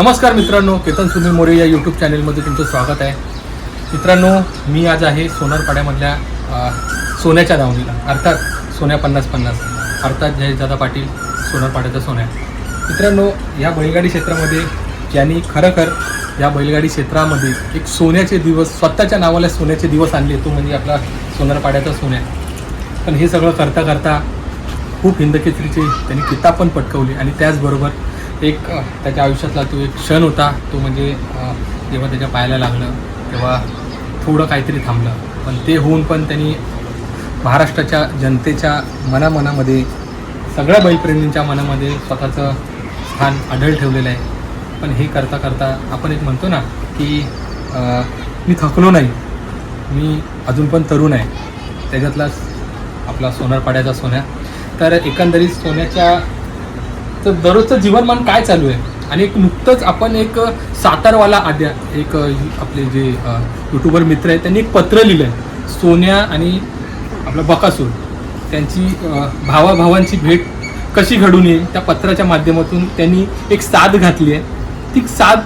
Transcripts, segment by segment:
नमस्कार मित्रांनो केतन सुनील मोरे या यूट्यूब चॅनलमध्ये तुमचं स्वागत आहे. मित्रांनो मी आज आहे सोनारपाड्यामधल्या सोन्याच्या दावणीला. अर्थात सोन्या पन्नास पन्नास. अर्थात जयदादा पाटील सोनारपाड्याचा सोन्या. मित्रांनो या बैलगाडी क्षेत्रामध्ये ज्यांनी खरंखर या बैलगाडी क्षेत्रामध्ये एक सोन्याचे दिवस स्वतःच्या नावाला सोन्याचे दिवस आणले तो म्हणजे आपला सोनारपाड्याचा सोन्या. पण हे सगळं करता करता खूप हिंदकेसरीचे त्यांनी किताब पण पटकवले आणि त्याचबरोबर एक त्याच्या आयुष्यातला तो एक क्षण होता. तो म्हणजे जेव्हा त्याच्या पायाला लागलं तेव्हा थोडं काहीतरी थांबलं. पण ते होऊन पण त्यांनी महाराष्ट्राच्या जनतेच्या मनामनामध्ये सगळ्या बैलप्रेमींच्या मनामध्ये स्वतःचं स्थान आढळ ठेवलेलं आहे. पण हे करता करता आपण एक म्हणतो ना की मी थकलो नाही. मी अजून पण तरुण आहे. त्याच्यातला आपला सोनारपाड्याचा सोन्या. तर एकंदरीत सोन्याच्या तर दररोजचं जीवनमान काय चालू आहे? आणि एक नुकतंच आपण एक सातारवाला आद्या एक आपले जे युट्यूबर मित्र आहेत त्यांनी एक पत्र लिहिलं आहे सोन्या आणि आपला बकासूर. त्यांची भावाभावांची भेट कशी घडून येईल त्या पत्राच्या माध्यमातून त्यांनी एक साथ घातली आहे. ती साथ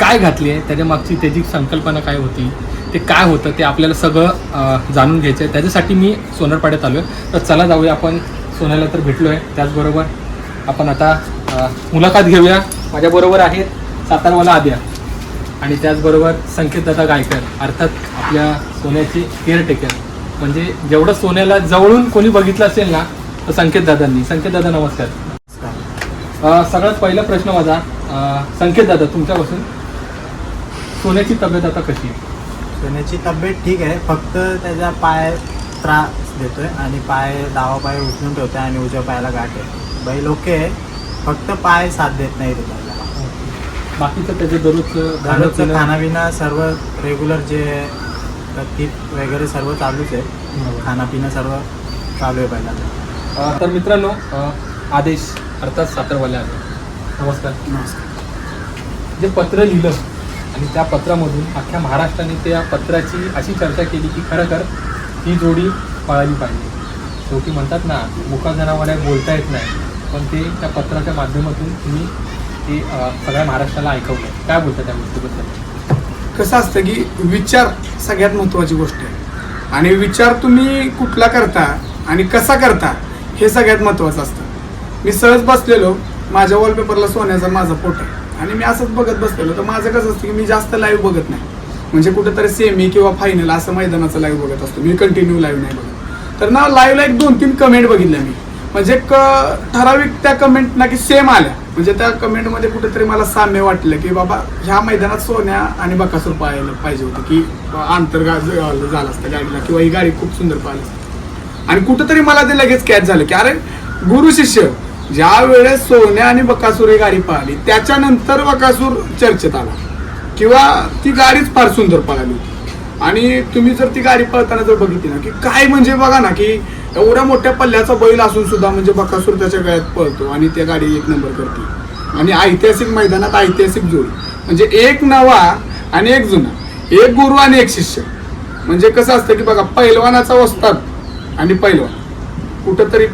काय घातली आहे? त्याच्या मागची त्याची संकल्पना काय होती? ते काय होतं? ते आपल्याला सगळं जाणून घ्यायचं आहे. त्याच्यासाठी मी सोनरपाड्यात आलो आहे तर चला जाऊया आपण. सोन्याला तर भेटलो आहे त्याचबरोबर आपण आता मुलाखत घेऊया. माझ्याबरोबर आहेत सातारवाला आद्या. आणि त्याचबरोबर संकेतदादा गायकर अर्थात आपल्या सोन्याचे केअरटेकर म्हणजे जेवढं सोन्याला जवळून कोणी बघितलं असेल ना तर संकेतदादांनी. संकेतदादा नमस्कार. अ, सगळ्यात पहिला प्रश्न माझा अ, संकेतदादा तुमच्यापासून. सोन्याची तब्येत आता कशी आहे? सोन्याची तब्येत ठीक आहे. फक्त त्याचा पाय त्रास देतोय आणि पाय डावा पाय उचलून ठेवतोय आणि उजव्या पायाला गाठ आहे. बैल ओके आहे फक्त पाय साथ देत नाही बैलाला बाकीचं त्याचं दररोजचं खाणं दररोजचं खानापिना सर्व रेग्युलर जे टीप वगैरे सर्व चालूच आहे. खानापिना सर्व चालू आहे अ, तर मित्रांनो आदेश अर्थात सातारवाले आदेश नमस्कार. जे पत्र लिहिलं आणि त्या पत्रामधून अख्ख्या महाराष्ट्राने त्या पत्राची अशी चर्चा केली की खरोखर ही जोडी पळाली पाहिजे. शेवटी म्हणतात ना मुका जनावरे बोलता येत नाही. पण ते त्या पत्राच्या माध्यमातून तुम्ही ते सगळ्या महाराष्ट्राला ऐकवलं. काय बोलता त्या गोष्टीबद्दल? कसं असतं की विचार सगळ्यात महत्त्वाची गोष्ट आहे. आणि विचार तुम्ही कुठला करता आणि कसा करता हे सगळ्यात महत्त्वाचं असतं. मी सहज बसलेलो माझ्या वॉलपेपरला सोन्याचा माझा फोटो आहे. आणि मी असंच बघत बसलेलो तर माझं कसं असतं की मी जास्त लाईव्ह बघत नाही. म्हणजे कुठेतरी सेमी किंवा फायनल असं मैदानाचं लाईव्ह बघत असतो. मी कंटिन्यू लाईव्ह नाही बघत. तर ना लाईव्हला एक दोन तीन कमेंट बघितल्या मी. म्हणजे क ठराविक त्या कमेंट ना की सेम आल्या. म्हणजे त्या कमेंटमध्ये कुठेतरी मला साम्य वाटलं की बाबा ह्या मैदानात सोन्या आणि बकासूर पाहायला पाहिजे होतं की अंतर झालं असतं गाडीला किंवा ही गाडी खूप सुंदर पाहिली असते. आणि कुठंतरी मला ते लगेच कॅच झालं की अरे गुरु शिष्य ज्या वेळेस सोन्या आणि बकासूर ही गाडी पाहिली त्याच्यानंतर बकासूर चर्चेत आला. किंवा ती गाडीच फार सुंदर पळाली होती. आणि तुम्ही जर ती गाडी पळताना जर बघितली ना की काय म्हणजे बघा ना की एवढ्या मोठ्या पल्ल्याचा बैल असून सुद्धा म्हणजे बकासूर त्याच्या गळ्यात पळतो आणि त्या गाडी एक नंबर करते. आणि ऐतिहासिक मैदानात ऐतिहासिक जोडी. म्हणजे एक नवा आणि एक जुना. एक गुरु आणि एक शिष्य. म्हणजे कसं असतं की बघा पैलवानाचा वस्ताद आणि पैलवान. कुठंतरी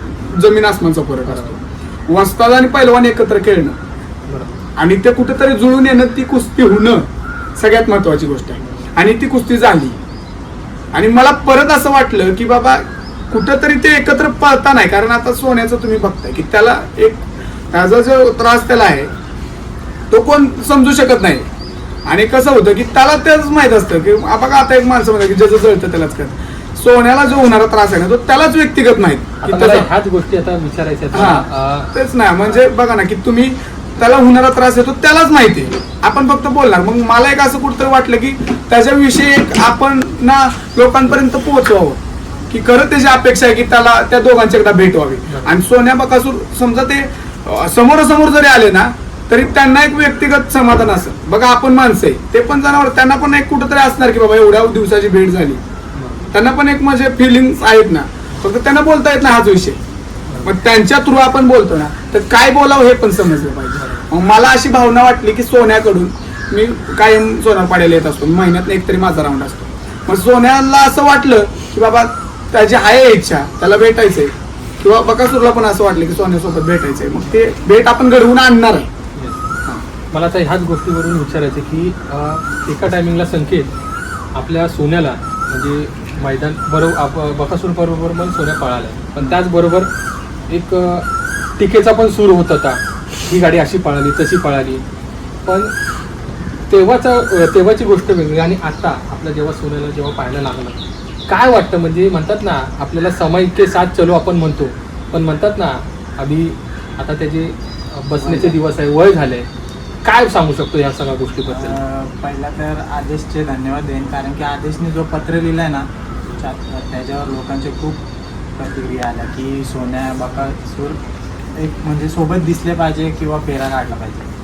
जमीन आसमानचा फरक असतो. वस्ताद आणि पैलवान एकत्र खेळणं. आणि ते कुठेतरी जुळून येणं ती कुस्ती होणं सगळ्यात महत्वाची गोष्ट आहे. आणि ती कुस्ती झाली. आणि मला परत असं वाटलं की बाबा कुठंतरी ते एकत्र पळता नाही. कारण आता सोन्याचं तुम्ही बघताय की त्याला एक त्याचा जो त्रास त्याला आहे तो कोण समजू शकत नाही. आणि कसं होतं की त्याला तेच माहीत असतं की बघा आता एक माणसं म्हणतात की ज्याचं जळतं त्यालाच कळतं सोन्याला जो होणारा त्रास आहे ना तो त्यालाच व्यक्तिगत माहीत. ह्याच गोष्टी आता विचारायच्या तेच नाही म्हणजे बघा ना की तुम्ही त्याला होणारा त्रास येतो त्यालाच माहिती आहे. आपण फक्त बोलणार. मग मला एक असं कुठतरी वाटलं की त्याच्याविषयी एक आपण ना लोकांपर्यंत पोहोचवावं. की खरं त्याची अपेक्षा आहे की त्याला त्या दोघांची एकदा भेट व्हावी. आणि सोन्या बकासूर समजा ते समोरासमोर जरी आले ना तरी त्यांना एक व्यक्तिगत समाधान असं. बघा आपण माणसं आहे. ते पण जनावर त्यांना पण एक कुठंतरी असणार की बाबा एवढ्या दिवसाची भेट झाली. त्यांना पण एक म्हणजे फिलिंग्स आहेत ना. फक्त त्यांना बोलता येत ना हाच विषय. मग त्यांच्या थ्रू आपण बोलतो ना तर काय बोलावं हे पण समजलं पाहिजे. मग मला अशी भावना वाटली की सोन्याकडून मी कायम सोना पाडायला येत असतो. महिन्यात एक तरी माझा राऊंड असतो. मग सोन्याला असं वाटलं की बाबा त्याची आहे इच्छा त्याला भेटायचंय. किंवा बकासूरला पण असं वाटलं की सोन्यासोबत भेटायचंय. मग ते भेट आपण घडवून आणणार आहे. मला आता ह्याच गोष्टीवरून विचारायचं की एका टायमिंगला संकेत आपल्या सोन्याला म्हणजे मैदान बरोबर आप बकासूर बरोबर पण सोन्या पळाल्या. पण त्याचबरोबर एक टीकेचा पण सूर होत होता. ही गाडी अशी पळाली तशी पळाली. पण तेव्हाचा तेव्हाची गोष्ट वेगळी आणि आता आपल्या जेव्हा सोन्याला जेव्हा पाहायला लागलं काय वाटतं? म्हणजे म्हणतात ना आपल्याला समय के साथ चलो आपण म्हणतो. पण म्हणतात ना आधी आता त्याचे बसण्याचे दिवस आहे वय झाले काय सांगू शकतो या सगळ्या गोष्टीबद्दल? पहिला तर आदेशचे धन्यवाद देईन. कारण की आदेशने जो पत्र लिहिलं आहे ना त्याच्यावर लोकांचे खूप प्रतिक्रिया आल्या की सोन्या बकासूर एक म्हणजे सोबत दिसले पाहिजे किंवा फेरा काढला पाहिजे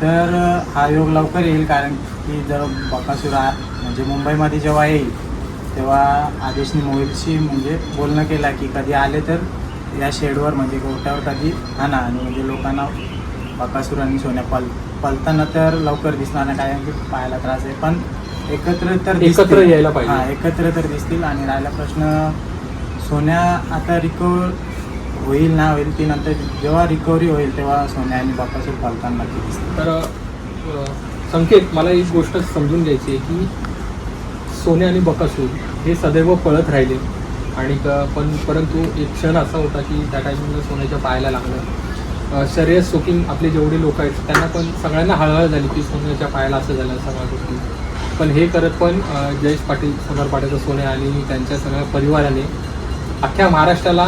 तर हा योग लवकर येईल कारण की जर बकासूर म्हणजे मुंबईमध्ये जेव्हा येईल तेव्हा आदेशने मोहितशी म्हणजे बोलणं केलं की कधी आले तर या शेडवर म्हणजे गोट्यावर कधी आणा आणि म्हणजे लोकांना बकासूर आणि सोन्या पल पलताना तर लवकर दिसणार नाही कारण की पायाला त्रास आहे पण एकत्र तर एकत्र. यायला पाहिजे. हा एकत्र तर दिसतील आणि राहिला प्रश्न सोन्या आता रिकवर होईल ना होईल ती नंतर जेव्हा रिकव्हरी होईल तेव्हा सोन्या आणि बकासूर पलताना नक्की तर संकेत मला एक गोष्ट समजून घ्यायची आहे की सोने आणि बकासूर हे सदैव पळत राहिले. आणि क- पण परंतु एक क्षण असा होता की त्या टायमिंगला सोन्याच्या पायाला लागलं. अं, शर्यत सोकिंग आपले जेवढे लोक आहेत त्यांना पण सगळ्यांना हळहळ झाली की सोन्याच्या पायाला असं झालं सगळ्या गोष्टी पण हे करत पण जयेश पाटील सोनार पाटीलचा सोने आणि त्यांच्या सगळ्या परिवाराने अख्ख्या महाराष्ट्राला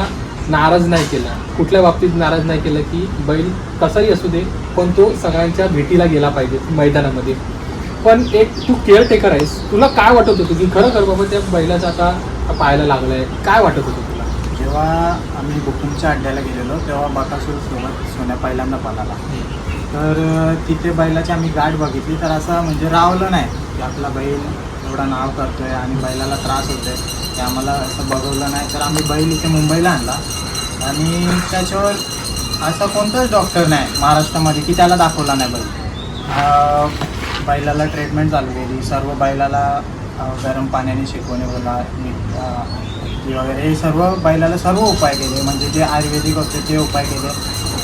नाराज नाही केला. कुठल्या बाबतीत नाराज नाही केलं की बैल कसाही असू दे पण तो सगळ्यांच्या भेटीला गेला पाहिजे मैदानामध्ये. पण एक तू केअरटेकर आहेस. तुला काय वाटत होतं की खरं खरं बाबा त्या बैलाचं आता पाहायला लागलंय? काय वाटत होतं तुला? जेव्हा आम्ही बुकिंगच्या अड्ड्याला गेलेलो तेव्हा बाकासूर सोबत सोन्या पहिल्यांदा पळाला तर तिथे बैलाची आम्ही गाठ बघितली. तर असं म्हणजे रावलं नाही की आपला बैल एवढं नाव करतोय आणि बैलाला त्रास होतोय ते आम्हाला असं बघवलं नाही. तर आम्ही बैल इथे मुंबईला आणला. आणि त्याच्यावर असा कोणताच डॉक्टर नाही महाराष्ट्रामध्ये की त्याला दाखवला नाही बैल. बैलाला ट्रीटमेंट चालू केली. सर्व बैलाला गरम पाण्याने शिकवणे बोला वगैरे हे सर्व बैलाला सर्व उपाय केले. म्हणजे जे आयुर्वेदिक होते ते उपाय केले.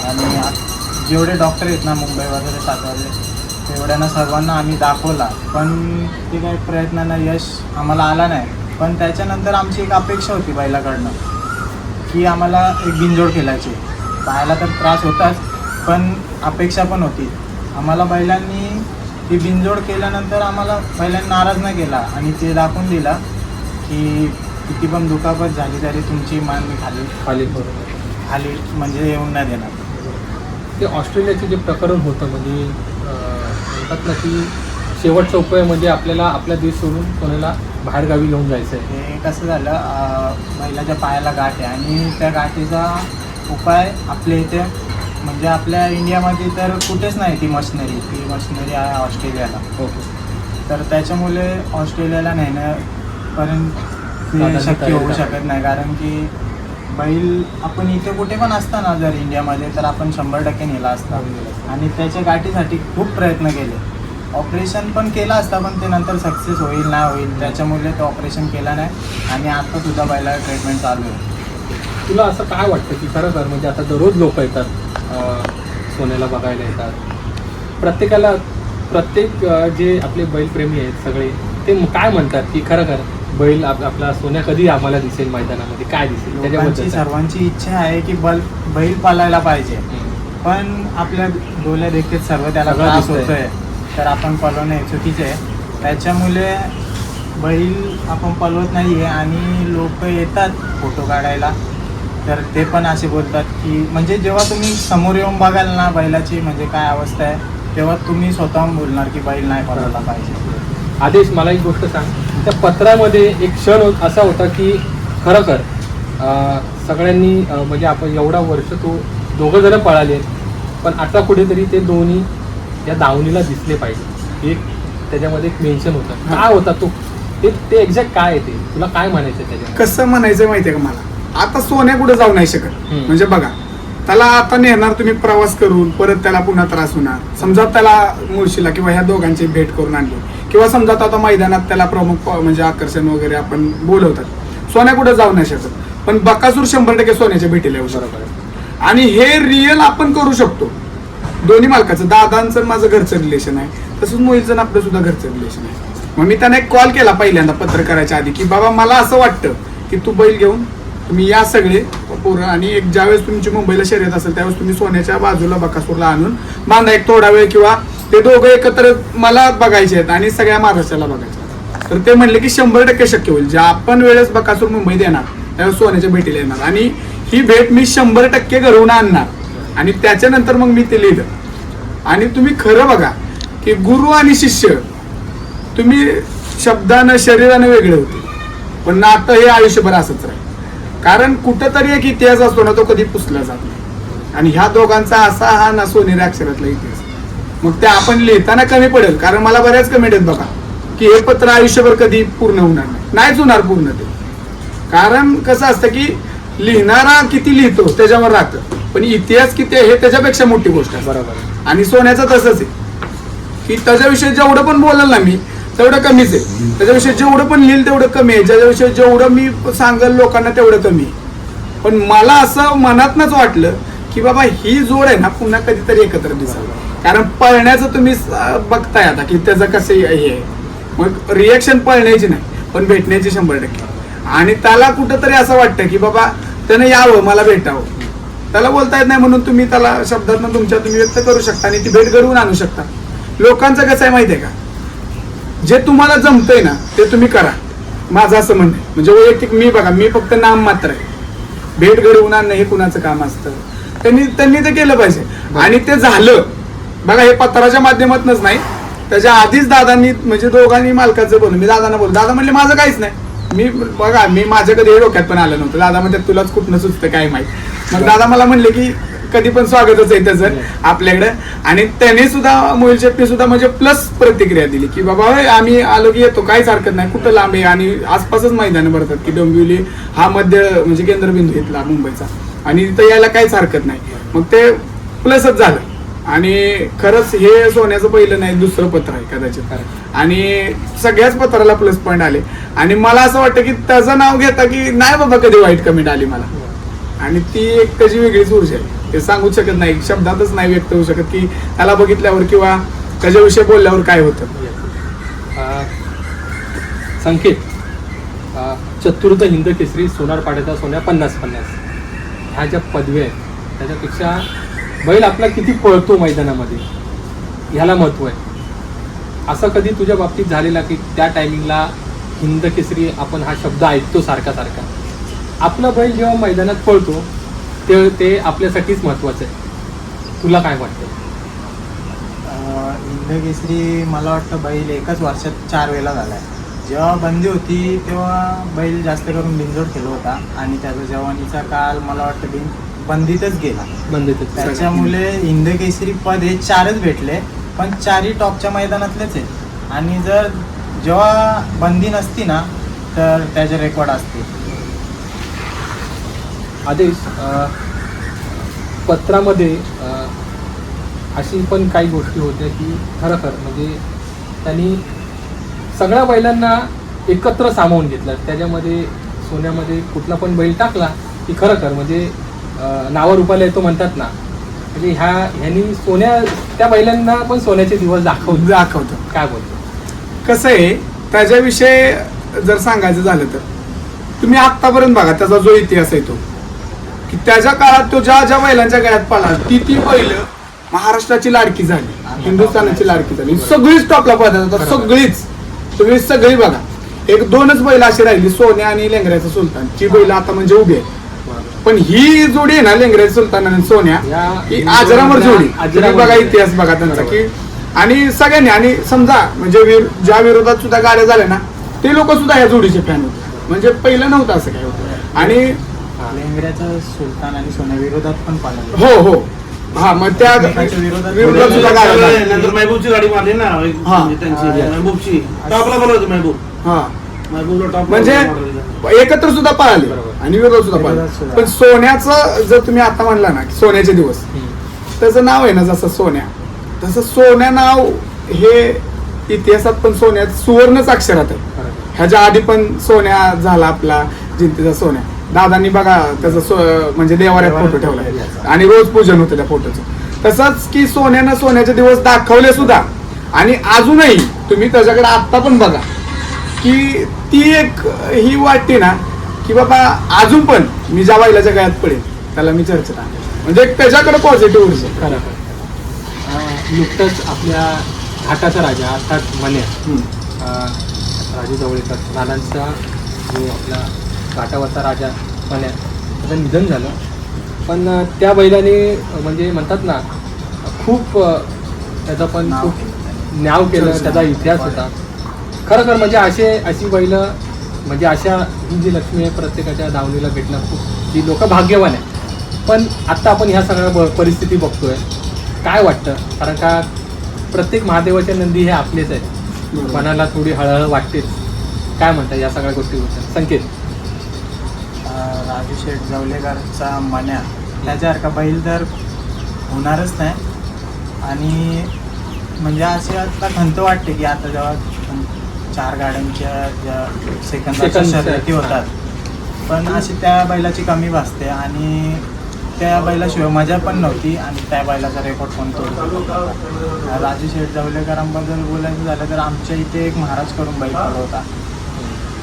आणि जेवढे डॉक्टर आहेत ना मुंबई वगैरे सातारले तेवढ्यांना सर्वांना आम्ही दाखवला. पण ते काही प्रयत्नांना यश आम्हाला आला नाही. पण त्याच्यानंतर आमची एक अपेक्षा होती बैलाकडनं की आम्हाला एक बिनजोड खेळायची. पायाला तर त्रास होताच पण अपेक्षा पण होती. आम्हाला बैलांनी ती बिनजोड केल्यानंतर आम्हाला बैलांनी नाराज नाही केला आणि ते दाखवून दिला की किती पण दुखापत झाली तरी तुमची मान मी खाली खाली खाली म्हणजे येऊन नाही देणार. ते ऑस्ट्रेलियाचे जे प्रकरण होतं म्हणजे म्हणतात ना की शेवटचा उपाय म्हणजे आपल्याला आपला देश सोडून कोणाला बाहेरगावी घेऊन जायचं आहे ते कसं झालं अं, बैलाच्या पायाला गाठ आहे आणि त्या गाठीचा उपाय आपल्या इथे म्हणजे आपल्या इंडियामध्ये तर कुठेच नाही ती मशिनरी ती मशिनरी आहे ऑस्ट्रेलियाला. ओके तर त्याच्यामुळे ऑस्ट्रेलियाला नेण्यापर्यंत ते शक्य होऊ. शकत नाही कारण की बैल आपण इथे कुठे पण असताना जर इंडियामध्ये तर आपण शंभर टक्के नेला असता. आणि त्याच्या गाठीसाठी खूप प्रयत्न केले. ऑपरेशन पण केलं असता पण ते नंतर सक्सेस होईल नाही होईल त्याच्यामुळे तो ऑपरेशन केला नाही. आणि आता सुद्धा बैला ट्रीटमेंट चालू आहे. तुला असं काय वाटतं की खरं तर म्हणजे आता दररोज लोक येतात सोन्याला बघायला येतात. प्रत्येकाला प्रत्येक जे आपले बैलप्रेमी आहेत सगळे ते काय म्हणतात की खरं खरं? बैल आप- आपला सोन्या कधी आम्हाला दिसेल मैदानामध्ये? काय दिसेल? त्याच्याबद्दल? सर्वांची इच्छा आहे की बल बैल पालायला पाहिजे. पण आपल्या डोल्या देखील सर्व त्याला त्रास दिसतंय. होतोय. तर आपण पलवणे चुकीचे आहे. त्याच्यामुळे बैल आपण पलवत नाही आहे आणि लोक येतात फोटो काढायला. तर ते पण असे बोलतात की म्हणजे जेव्हा तुम्ही समोर येऊन बघाल ना बैलाची म्हणजे काय अवस्था आहे तेव्हा तुम्ही स्वतःहून बोलणार की बैल नाही पलवला पाहिजे. आदेश मला एक गोष्ट सांग. त्या पत्रामध्ये एक क्षण असा होता की खरं कर अं, सगळ्यांनी म्हणजे आपण एवढा वर्ष तो दोघं जण पळाले पण आता कुठेतरी ते दोन्ही या दावणीला दिसले पाहिजे. एक त्याच्यामध्ये एक मेन्शन होतं. काय होता तो? ते ते एक्झॅक्ट काय ते? तुला काय म्हणायचं त्याच्यामध्ये? कसं म्हणायचं माहितीये का मला? आता सोन्या कुठे जाऊ नाही शकत. म्हणजे बघा त्याला आता नेणार तुम्ही प्रवास करून परत त्याला पुन्हा त्रास होणार. समजा त्याला मुळशीला किंवा ह्या दोघांची भेट करून आणली. किंवा समजा आता मैदानात त्याला प्रमुख म्हणजे आकर्षण वगैरे आपण बोलवतात. सोन्या कुठे जाऊ नाही शकत. पण बकासूर शंभर टक्के सोन्याच्या भेटीला येऊ शकतो बरोबर आहे. आणि हे रिअल आपण करू शकतो. दोन्ही मालकाचं दादांचं माझं घरचं रिलेशन आहे. तसंच मोहिलचं आणि आपलं सुद्धा घरचं रिलेशन आहे. मग मी त्यांना एक कॉल केला पहिल्यांदा पत्र करायच्या आधी की बाबा मला असं वाटतं की तू बैल घेऊन तुम्ही या सगळे पोरं आणि एक ज्यावेळेस तुमची मुंबईला शर्यत असेल त्यावेळेस तुम्ही सोन्याच्या बाजूला बकासूरला आणून बांधा एक थोडा वेळ किंवा ते दोघं एकत्र मला बघायचे आहेत आणि सगळ्या महाराष्ट्राला बघायचे आहेत. तर ते म्हणले की शंभर टक्के शक्य होईल. ज्या आपण वेळेस बकासूर मुंबईत येणार त्यावेळेस सोन्याच्या भेटीला येणार. आणि ही भेट मी शंभर टक्के घडवून आणणार. आणि त्याच्यानंतर मग मी ते लिहिलं. आणि तुम्ही खरं बघा की गुरु आणि शिष्य तुम्ही शब्दानं शरीरानं वेगळे होते. पण नातं हे आयुष्यभर असंच राहील. कारण कुठंतरी एक इतिहास असतो ना तो कधी पुसला जात नाही. आणि ह्या दोघांचा असा हा ना सोनेऱ्या अक्षरातला इतिहास. मग ते आपण लिहिताना कमी पडेल कारण मला बऱ्याच कमेंट आहेत बघा की हे पत्र आयुष्यभर कधी पूर्ण होणार नाही. नाहीच होणार पूर्ण ते. कारण कसं असतं की लिहिणारा किती लिहितो त्याच्यावर राहतं. पण इतिहास किती आहे हे त्याच्यापेक्षा मोठी गोष्ट आहे. बरोबर आणि सोन्याचं तसंच आहे. की त्याच्याविषयी जेवढं पण बोलाल ना मी तेवढं कमीच आहे. त्याच्याविषयी जेवढं पण लिहिल तेवढं कमी आहे. ज्याच्याविषयी जेवढं मी सांगेल लोकांना तेवढं कमी आहे. पण मला असं मनातनच वाटलं की बाबा ही जोड आहे ना पुन्हा कधीतरी एकत्र दिसाल. कारण पळण्याचं तुम्ही बघताय आता की त्याचं कसं हे आहे. मग रिएक्शन पळण्याची नाही पण भेटण्याची शंभर टक्के. आणि त्याला कुठंतरी असं वाटतं की बाबा त्यानं यावं मला भेटावं. त्याला बोलता येत नाही म्हणून तुम्ही त्याला शब्दातनं तुमच्या तुम्ही व्यक्त करू शकता आणि ती भेट घडवून आणू शकता. लोकांचं कसं आहे माहिती आहे का? जे तुम्हाला जमतंय ना ते तुम्ही करा. माझं असं म्हणणं. म्हणजे वैयक्तिक मी बघा मी फक्त नाम मात्र आहे. भेट घडवून आणणं हे कुणाचं काम असतं? त्यांनी त्यांनी ते केलं पाहिजे. आणि ते झालं बघा हे पत्राच्या माध्यमातूनच नाही. त्याच्या आधीच दादांनी म्हणजे दोघांनी मालकाचं बोललं मी दादांना बोललो. दादा म्हणले माझं काहीच नाही. मी बघा मी माझ्या कधी हे डोक्यात पण आलं नव्हतं. दादा म्हणतात तुलाच कुठनं सुचतं काय माहीत? मग दादा मला म्हणले की कधी पण स्वागतच आहे त्याचं आपल्याकडे. आणि त्याने सुद्धा मोहिल शेट्टी सुद्धा म्हणजे प्लस प्रतिक्रिया दिली की बाबा आम्ही आलो की येतो काहीच हरकत नाही. कुठं लांब आहे? आणि आसपासच मैदान भरतात की डोंबिवली हा मध्य म्हणजे केंद्रबिंदू इथला मुंबईचा. आणि तिथं यायला काहीच हरकत नाही. मग ते प्लसच झालं. आणि खरंच हे सोन्याचं पहिलं नाही दुसरं पत्र आहे कदाचित आणि सगळ्याच पत्राला प्लस पॉईंट आले. आणि मला असं वाटतं की त्याचं नाव घेता की नाही बाबा कधी वाईट कमेंट आली मला. आणि ती एक त्याची वेगळीच ऊर्जा आहे. ते सांगूच शकत नाही शब्दातच नाही व्यक्त होऊ शकत की त्याला बघितल्यावर किंवा त्याच्याविषयी बोलल्यावर काय होतं. संकेत. चतुर्थ हिंद केसरी सोनार पाड्याचा सोन्या पन्नास पन्नास. ह्या ज्या पदव्या आहेत त्याच्यापेक्षा बैल आपला किती पळतो मैदानामध्ये? ह्याला महत्त्व आहे. असं कधी तुझ्या बाबतीत झालेला की त्या टायमिंगला हिंद केसरी आपण हा शब्द ऐकतो सारखा सारखा? आपला बैल जेव्हा मैदानात पळतो ते ते आपल्यासाठीच महत्वाचं आहे. तुला काय वाटतं? इंद्रकेसरी मला वाटतं बैल एकाच वर्षात चार वेळेला झाला आहे जेव्हा बंदी होती तेव्हा बैल जास्त करून बिंजोड खेळत होता. आणि त्याचा जवानीचा काळ मला वाटतं बिन बंदीतच गेला. बंद त्याच्यामुळे इंद्रकेसरी पद हे चारच भेटले पण चारही टॉपच्या मैदानातलेच आहेत. आणि जर जेव्हा बंदी नसती ना तर त्याचे रेकॉर्ड असते आदेश पत्रामध्ये अशी पण काही गोष्टी होत्या की खरोखर म्हणजे त्यांनी सगळ्या बैलांना एकत्र सामावून घेतलं. त्याच्यामध्ये सोन्यामध्ये कुठला पण बैल टाकला की खरोखर म्हणजे अ, नावारूपाला येतो म्हणतात ना. म्हणजे ह्या ह्यांनी सोन्या त्या बैलांना पण सोन्याचे दिवस दाखवले. दाखवतं. काय बोलतो? कसं आहे त्याच्याविषयी जर सांगायचं झालं तर तुम्ही आत्तापर्यंत बघा त्याचा जो इतिहास आहे तो की त्याच्या काळात तो ज्या ज्या बैलांच्या गळ्यात पडला ती ती बैल महाराष्ट्राची लाडकी झाली हिंदुस्थानाची लाडकी झाली. सगळीच टॉपला पळतात. आता सगळीच तुम्ही सगळी बघा. एक दोनच बैल अशी राहिली सोन्या आणि लेंगऱ्याचा सुलतान. ची बैल आता म्हणजे उभी आहे पण ही जोडी आहे ना लेंगऱ्याचा सुलतान आणि सोन्या या ही आजरामर जोडी तुम्ही बघा. इतिहास बघा त्यांचा. की आणि सगळ्यांनी आणि समजा म्हणजे विर- ज्या विरोधात सुद्धा गाड्या झाल्या ना ते लोक सुद्धा या जोडीचे फॅन होते म्हणजे पहिलं नव्हतं असं काय होतं आणि लेंगऱ्याचा सुलतान आणि सोन्या विरोधात पण हो हो हा मग त्या विरोधात विरोधात सुद्धा गाड्या झाल्या. नंतर महबूबची गाडी मारली ना हा. म्हणजे त्यांची हा. महबूबची महबूब हा म्हणजे एकत्र सुद्धा पळाले. आणि विरोध सुद्धा पळाले. पण सोन्याचं जर तुम्ही आता म्हणला ना सोन्याचे दिवस त्याचं नाव आहे ना जसं सोन्या. तसं सोन्या नाव हे इतिहासात पण सोन्यात सुवर्णच अक्षरात आहे. ह्याच्या आधी पण सोन्या झाला आपला जिंतीचा सोन्या. दादांनी बघा त्याचा सो म्हणजे देवाऱ्यात फोटो ठेवला. आणि रोज पूजन होतं त्या फोटोचं तसंच की सोन्यानं सोन्याचे दिवस दाखवले सुद्धा. आणि अजूनही तुम्ही त्याच्याकडे आत्ता पण बघा. की ती एक ही वाटते ना की बाबा अजून पण मी बैलाच्या गळ्यात पडेल त्याला मी चर्चेत आणेल म्हणजे एक त्याच्याकडे पॉझिटिव्ह आहे. खरं नुकतंच आपल्या घाटाचा राजा अर्थात. अं, राजू जवळकर नानांचा जो आपला घाटावरचा राजा मन्या त्याचं निधन झालं. पण त्या बैलाने म्हणजे म्हणतात ना खूप त्याचं पण खूप नाव केलं त्याचा इतिहास होता. खरं खरं म्हणजे असे अशी बैल म्हणजे अशा ही जी लक्ष्मी आहे प्रत्येकाच्या दावणीला भेटणं खूप ही लोक भाग्यवान आहे पण आत्ता आपण ह्या सगळ्या ब- परिस्थिती बघतोय. काय वाटतं? कारण का प्रत्येक महादेवाच्या नंदी हे आपलेच आहेत. बरोबर. मनाला थोडी हळहळ वाटतेच. काय म्हणता या सगळ्या गोष्टीबद्दल? संकेत. राजू शेठ जवलेकरचा मन्या त्याच्यासारखा बैल तर होणारच नाही. आणि म्हणजे असे आता खंत वाटते की आता जेव्हा चार गाड्यांच्या ज्या सेकंदाच्या सेकंद- शर्यती होतात. पण अशी त्या बैलाची कमी भासते आणि त्या बैलाशिवाय मजा पण नव्हती आणि त्या बैलाचा रेकॉर्ड पण तोडला राजू शेठ जवलेकरांबद्दल बोलायचं झालं तर आमच्या इथे एक महाराज करून बैल होता.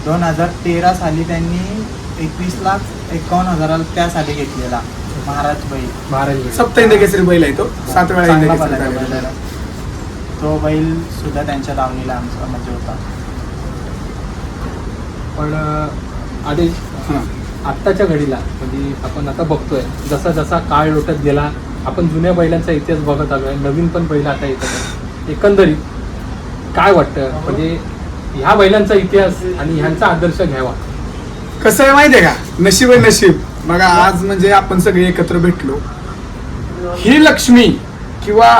दोन हजार तेरा साली त्यांनी एकवीस लाख एकावन्न हजाराला त्या साली घेतलेला महाराज बैल. महाराज. सप्त केसरी बैल आहे तो? सात वेळा चांगला झालेला. तो बैल सुद्धा त्यांच्या दावणीला आमचा म्हणजे होता. पण अं, आदेश हां. आत्ताच्या घडीला म्हणजे आपण आता बघतोय जसा जसा काळ लोटत गेला आपण जुन्या बैलांचा इतिहास बघत आलोय नवीन पण बैल आता येतात एकंदरीत काय वाटतं? म्हणजे ह्या बैलांचा इतिहास आणि ह्यांचा आदर्श घ्यावा. कसं आहे माहितीये का? नशीब आहे नशीब. बघा आज म्हणजे आपण सगळे एकत्र भेटलो. ही लक्ष्मी किंवा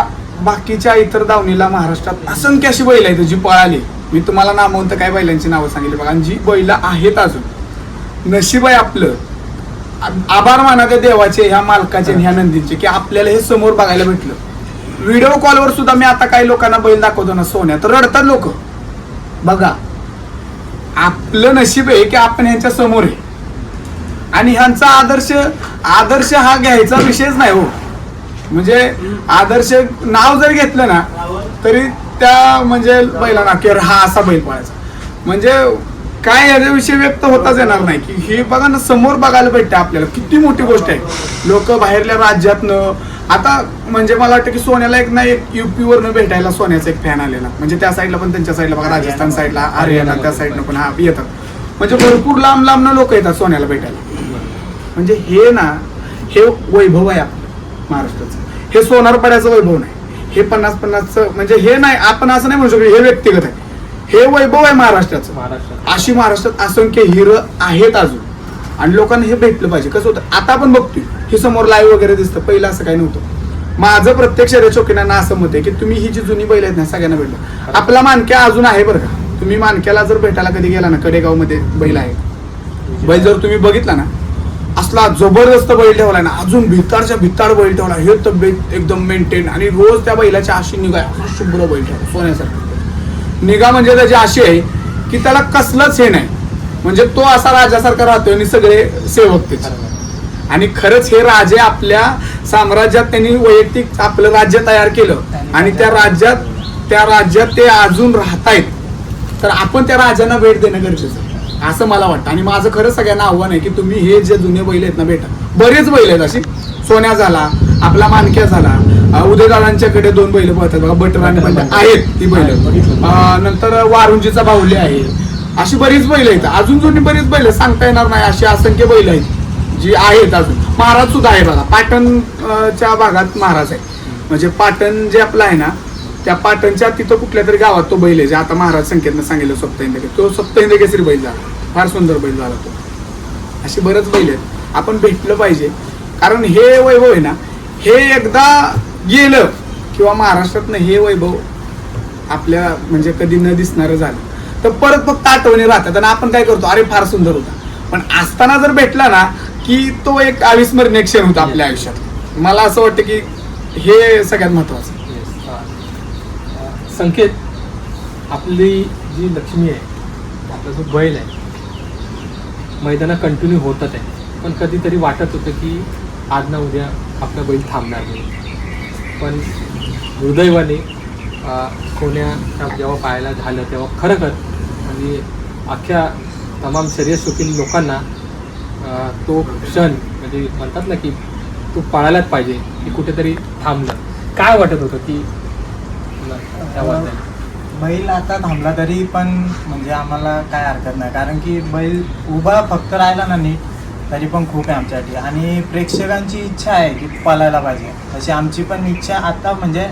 बाकीच्या इतर दावणीला महाराष्ट्रात असंख्य अशी बैल आहेत जी पळाली. मी तुम्हाला नामवंत काय बैलांची नावं सांगितली बघा. जी बैल आहेत अजून नशीब आहे आपलं. आभार माना त्या देवाचे ह्या मालकाचे ह्या नंदीचे की आपल्याला हे समोर बघायला भेटलं. व्हिडिओ कॉलवर सुद्धा मी आता काही लोकांना बैल दाखवतो ना सोन्यात. रडतात लोक. बघा आपलं नशीब आहे की आपण ह्यांच्या समोर आहे. आणि ह्यांचा आदर्श आदर्श हा घ्यायचा विषयच नाही हो. म्हणजे आदर्श नाव जर घेतलं ना तरी त्या म्हणजे बैलांना की हा असा बैल पळायचा. म्हणजे काय याच्याविषयी व्यक्त होताच येणार नाही की हे बघा ना समोर बघायला भेटते आपल्याला. किती मोठी गोष्ट आहे. लोक बाहेरल्या राज्यातनं आता म्हणजे मला वाटतं की सोन्याला एक ना एक युपी वरनं भेटायला सोन्याचा एक फॅन आलेला. म्हणजे त्या साईडला पण त्यांच्या साईडला बघा राजस्थान साईडला हरियाणा त्या साईडनं पण हा येतात. म्हणजे भरपूर लांब लांबनं लोक येतात सोन्याला भेटायला. म्हणजे हे ना हे वैभव आहे आपलं महाराष्ट्राचं. हे सोनारपाड्याचं वैभव नाही. हे पन्नास पन्नासचं म्हणजे हे नाही आपण असं नाही म्हणू शकतो हे व्यक्तिगत आहे. हे वैभव आहे महाराष्ट्राचं. अशी महाराष्ट्रात असंख्य हिर आहेत अजून. आणि लोकांना हे भेटलं पाहिजे. कसं होतं? आता आपण बघतोय हे समोर लाईव्ह वगैरे दिसतं. पहिलं असं काही नव्हतं. माझं प्रत्येक शरीर चौकीनांना असं मत आहे की तुम्ही ही जी जुनी बैल आहेत ना सगळ्यांना भेटलं. आपला मानक्या अजून आहे बरं का? तुम्ही मानक्याला जर भेटायला कधी गेला ना कडेगावमध्ये बैल आहे बैल जर तुम्ही बघितला ना असला जबरदस्त बैल ठेवला ना अजून भिताडच्या भिताड बैल ठेवला हे तब्येत एकदम मेंटेन आणि रोज त्या बैलाच्या अशी निगा आहे. असा शुभ्र बैल ठेवला सोन्यासारखं. निगा म्हणजे त्याची अशी आहे की त्याला कसलंच हे नाही. म्हणजे तो असा राजासारखा राहतोय आणि सगळे सेवक त्याचे आणि खरंच हे राजे आपल्या साम्राज्यात त्यांनी वैयक्तिक आपलं राज्य तयार केलं. आणि त्या राज्यात त्या राज्यात ते अजून राहतायत. तर आपण त्या राजांना भेट देणं गरजेचं आहे. असं मला वाटतं. आणि माझं खरं सगळ्यांना आव्हान आहे की तुम्ही हे जे जुने बैल आहेत ना भेटा बरेच बैल आहेत अशी. सोन्या झाला आपला मानक्या झाला अं, उदयदादांच्याकडे दोन बैल पळतात बघा बटर आणि बंड. आहेत ती बैल. नंतर वारुंजीचा बाहुली आहे. अशी बरीच बैल आहेत. अजून जुनी बरीच बैल. सांगता येणार नाही अशी असंख्य बैल आहेत जी आहेत अजून. महाराज सुद्धा आहे बघा. पाटण अं, च्या भागात महाराज आहे. म्हणजे पाटण जे आपलं आहे ना त्या पाटणच्या तिथं कुठल्या तरी गावात तो बैल आहे जे आता महाराज संकेतनं सांगितलं सप्तहिंद तो सप्तहिंद केसरी बैल झाला फार सुंदर बैल झाला तो. अशी बरेच बैल आहेत. आपण भेटलं पाहिजे. कारण हे वैभव आहे ना हे एकदा गेलं किंवा महाराष्ट्रातनं हे वैभव आपल्या म्हणजे कधी न दिसणारं झालं. तर परत फक्त आठवणी राहतात आणि आपण काय करतो अरे फार सुंदर होता. पण असताना जर भेटला ना की तो एक अविस्मरणीय क्षण होता आपल्या आयुष्यात. मला असं वाटतं की हे सगळ्यात महत्वाचं. संकेत आपली जी लक्ष्मी आहे आपला जो बैल आहे मैदानात कंटिन्यू होतच आहे. पण कधीतरी वाटत होतं की आज ना उद्या आपला बैल थांबणार नाही. पण दुर्दैवाने अ, जेव्हा पाहायला झालं तेव्हा खरंखर म्हणजे अख्ख्या तमाम शर्यतशौकीन लोकांना तो क्षण म्हणजे म्हणतात ना की तो पाळायलाच पाहिजे की कुठेतरी थांबलं. काय वाटत होतं की त्याबद्दल बैल आता थांबला तरी पण म्हणजे आम्हाला काय हरकत नाही. कारण की बैल उभा फक्त राहिला ना नीट तरी पण खूप आहे आमच्यासाठी. आणि प्रेक्षकांची इच्छा आहे की पळायला पाहिजे. तशी आमची पण इच्छा आता म्हणजे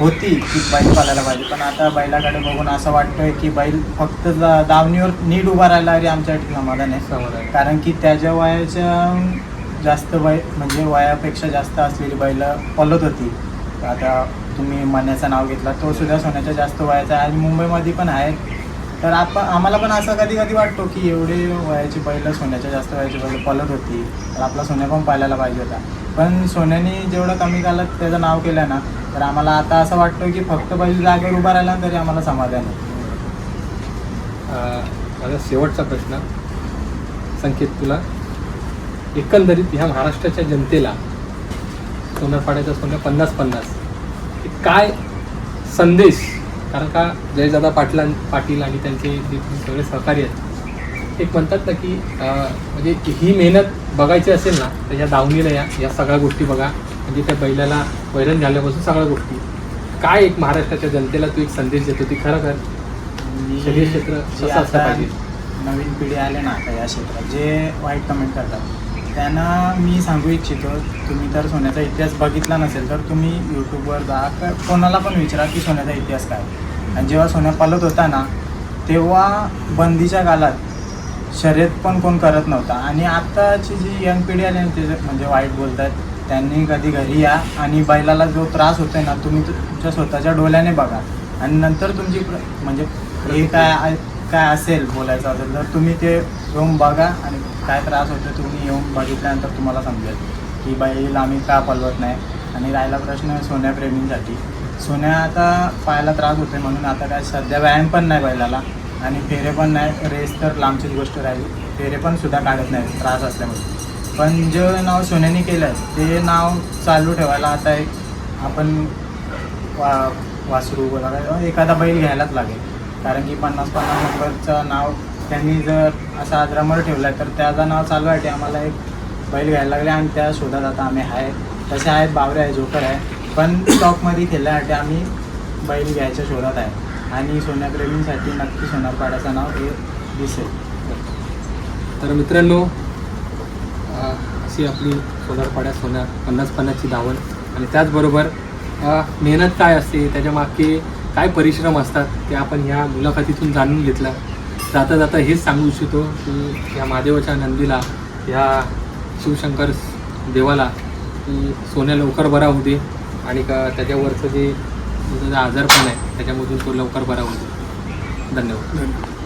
होती की बैल पळायला पाहिजे. पण आता बैलाकडे बघून असं वाटतंय की बैल फक्त दावणीवर नीट उभा राहिला तरी आमच्यासाठी समाधान आहे. समाधान. कारण की त्याच्या वयाच्या जास्त वय म्हणजे वयापेक्षा जास्त असलेली बैल पळत होती. आता तुम्ही मण्याचं नाव घेतलं तो सुद्धा सोन्याच्या जास्त वयाचा आहे आणि मुंबईमध्ये पण आहे. तर आपण आम्हाला पण असं कधी कधी वाटतो की एवढे वयाची पहिलं सोन्याच्या जास्त वयाची पहिलं पलट होती. तर आपला सोन्या पण पाहायला पाहिजे होता. पण सोन्याने जेवढं कमी कालात त्याचं नाव केलं ना तर आम्हाला आता असं वाटतं की फक्त पहिली जागेवर उभा राहिला तरी आम्हाला समाधान माझा शेवटचा प्रश्न संकेत तुला. एकंदरीत ह्या महाराष्ट्राच्या जनतेला सोनारपाड्याचा सोन्या पन्नास पन्नास. काय संदेश कारण का जयदादा पाटलां पाटील आणि त्यांचे जे सगळे सहकारी आहेत एक म्हणतात ना की म्हणजे ही मेहनत बघायची असेल ना तर या दावणीला या या सगळ्या गोष्टी बघा. म्हणजे त्या बैलाला वैरण झाल्यापासून सगळ्या गोष्टी. काय एक महाराष्ट्राच्या जनतेला तू एक संदेश देतो ती खरं खर? शरीर क्षेत्र जे कसं असलं आता पाहिजे? नवीन पिढी आले ना आता या क्षेत्रात जे वाईट कमेंट करतात त्यांना मी सांगू इच्छितो तुम्ही तर सोन्याचा इतिहास बघितला नसेल तर तुम्ही यूट्यूबवर जा. तर कोणाला पण विचारा की सोन्याचा इतिहास काय आणि जेव्हा सोन्या पालत होता ना तेव्हा बंदीच्या काळात शर्यत पण कोण करत नव्हता. आणि आत्ताची जी यंग पिढी आली ना ते म्हणजे वाईट बोलतात त्यांनी कधी घरी या आणि बैलाला जो त्रास होतोय ना तुम्ही तुमच्या स्वतःच्या डोळ्याने बघा. आणि नंतर तुमची प्र- म्हणजे हे काय आहे- काय असेल बोलायचं असेल तर तुम्ही ते येऊन बघा आणि काय त्रास होतो तुम्ही येऊन बघितल्यानंतर तुम्हाला समजेल की बैल आम्ही का पलवत नाही? आणि राहिला प्रश्न सोन्याप्रेमींसाठी सोन्या आता पायाला त्रास होते म्हणून आता काय सध्या व्यायाम पण नाही बैलाला आणि फेरे पण नाही. रेस तर लांबचीच गोष्ट राहिली. फेरे पण सुद्धा काढत नाही त्रास असल्यामुळे. पण जे नाव सोन्याने केलं आहे ते नाव चालू ठेवायला आता एक आपण वा वासरू वगैरे एखादा बैल घ्यायलाच लागेल. कारण की पन्नास पन्नास नंबरचं नाव त्यांनी जर असा आजरामर ठेवला आहे तर त्याचं नाव चालवायसाठी आम्हाला एक बैल घ्यायला लागले आणि त्या शोधात आता आम्ही आहे. तसे आहेत बावरे आहे जोकर आहे. पण स्टॉकमध्ये खेळण्यासाठी आम्ही बैल घ्यायच्या शोधात आहे. आणि सोन्याप्रेमींसाठी नक्की सोनारपाड्याचं नाव हे दिसेल. तर मित्रांनो अशी आपली सोनारपाड्या सोन्या पन्नास पन्नासची धावण. आणि त्याचबरोबर मेहनत काय असते त्याच्यामागे काय परिश्रम असतात ते आपण ह्या मुलाखतीतून जाणून घेतलं. जाता जाता हेच सांगू इच्छितो की या महादेवाच्या नंदीला या शिवशंकर देवाला की सोन्या लवकर बरा होऊ दे आणि का त्याच्यावरचं जे त्याचा आजार पण आहे त्याच्यामधून तो लवकर बरा होऊ दे. धन्यवाद. धन्यवाद.